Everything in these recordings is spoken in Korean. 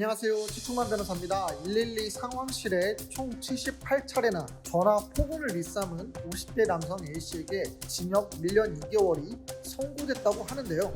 안녕하세요. 치충만 변호사입니다. 112 상황실에 총 78차례나 전화 폭언을 일삼은 50대 남성 A씨에게 징역 1년 2개월이 선고됐다고 하는데요.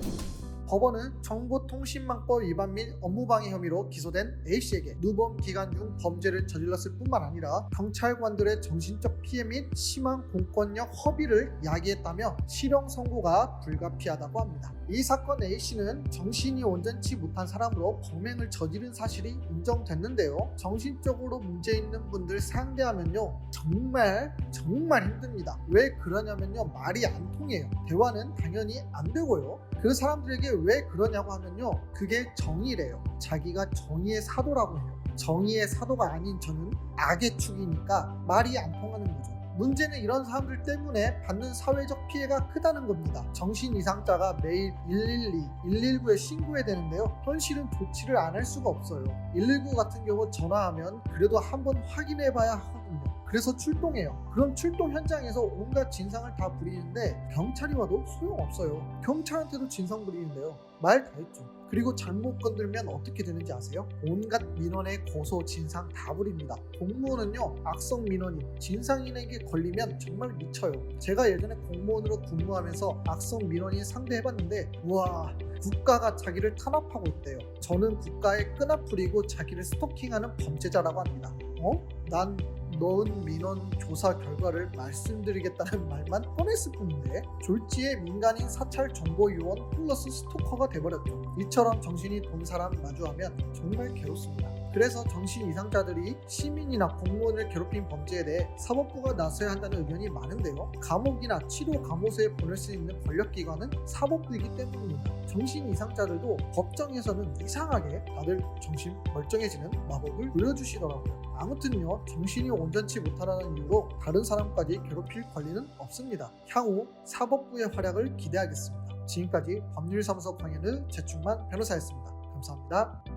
법원은 정보통신망법 위반 및 업무방해 혐의로 기소된 A씨에게 누범 기간 중 범죄를 저질렀을 뿐만 아니라 경찰관들의 정신적 피해 및 심한 공권력 허비를 야기했다며 실형 선고가 불가피하다고 합니다. 이 사건 A씨는 정신이 온전치 못한 사람으로 범행을 저지른 사실이 인정됐는데요. 정신적으로 문제 있는 분들 상대하면요. 정말 정말 힘듭니다. 왜 그러냐면요. 말이 안 통해요. 대화는 당연히 안 되고요. 그 사람들에게 왜 그러냐고 하면요. 그게 정의래요. 자기가 정의의 사도라고 해요. 정의의 사도가 아닌 저는 악의 축이니까 말이 안 통하는 거죠. 문제는 이런 사람들 때문에 받는 사회적 피해가 크다는 겁니다. 정신 이상자가 매일 112, 119에 신고해야 되는데요. 현실은 조치를 안 할 수가 없어요. 119 같은 경우 전화하면 그래도 한번 확인해 봐야 하거든요. 그래서 출동해요. 그럼 출동 현장에서 온갖 진상을 다 부리는데 경찰이 와도 소용없어요. 경찰한테도 진상 부리는데요. 말 다 했죠. 그리고 잘못 건들면 어떻게 되는지 아세요? 온갖 민원의 고소, 진상 다 부립니다. 공무원은요, 악성 민원인, 진상인에게 걸리면 정말 미쳐요. 제가 예전에 공무원으로 근무하면서 악성 민원인 상대해봤는데, 우와, 국가가 자기를 탄압하고 있대요. 저는 국가의 끈앞부리고 자기를 스토킹하는 범죄자라고 합니다. 어? 난 넣은 민원 조사 결과를 말씀드리겠다는 말만 꺼냈을 뿐인데 졸지에 민간인 사찰 정보 요원 플러스 스토커가 돼버렸죠. 이처럼 정신이 돈 사람 마주하면 정말 괴롭습니다. 그래서 정신 이상자들이 시민이나 공무원을 괴롭힌 범죄에 대해 사법부가 나서야 한다는 의견이 많은데요. 감옥이나 치료 감호소에 보낼 수 있는 권력기관은 사법부이기 때문입니다. 정신 이상자들도 법정에서는 이상하게 다들 정신 멀쩡해지는 마법을 보여주시더라고요. 아무튼요, 정신이 온전치 못하다는 이유로 다른 사람까지 괴롭힐 권리는 없습니다. 향후 사법부의 활약을 기대하겠습니다. 지금까지 법률사무소 강연의 재충만 변호사였습니다. 감사합니다.